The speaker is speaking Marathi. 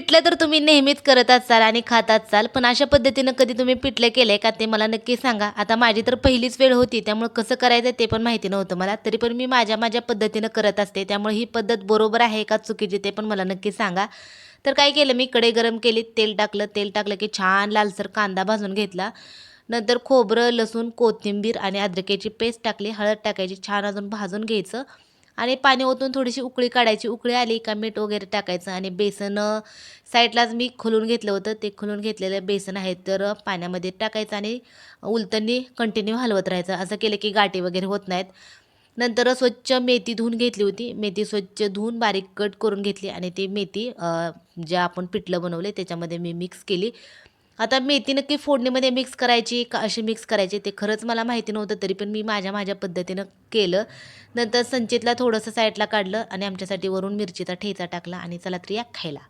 पिठलं तर तुम्ही नेहमीच करत असाल आणि खात असाल पण अशा पद्धतीनं कधी तुम्ही पिठलं केलं आहे का ते मला नक्की सांगा. आता माझी तर पहिलीच वेळ होती त्यामुळे कसं करायचं ते पण माहिती नव्हतं मला. तरी पण मी माझ्या माझ्या पद्धतीनं करत असते त्यामुळे ही पद्धत बरोबर आहे का चुकीची ते पण मला नक्की सांगा. तर काय केलं मी कडे गरम केली तेल टाकलं तेल टाकलं की छान लालसर कांदा भाजून घेतला. नंतर खोबरं लसूण कोथिंबीर आणि अद्रकेची पेस्ट टाकली हळद टाकायची छान अजून भाजून घ्यायचं. आणि पाणी ओतून थोडीशी उकळी काढायची. उकळी आली का मीठ वगैरे टाकायचं आणि बेसन साईडलाच मी खोलून घेतलं होतं. ते खोलून घेतलेलं बेसन आहे तर पाण्यामध्ये टाकायचं आणि उलटणी कंटिन्यू हलवत राहायचं. असं केलं की गाठी वगैरे होत नाहीत. नंतर स्वच्छ मेथी धुवून घेतली होती. मेथी स्वच्छ धुवून बारीक कट करून घेतली आणि ती मेथी जे आपण पिठलं बनवले त्याच्यामध्ये मी मिक्स केली. आता मेथी नक्की फोडणीमध्ये मिक्स करायची का अशी मिक्स करायची ते खरंच मला माहिती नव्हतं तरी पण मी माझ्या माझ्या पद्धतीनं केलं. नंतर संचितला थोडंसं साईडला काढलं आणि आमच्यासाठी वरून मिरचीचा ठेचा टाकला आणि चला तर या खायला.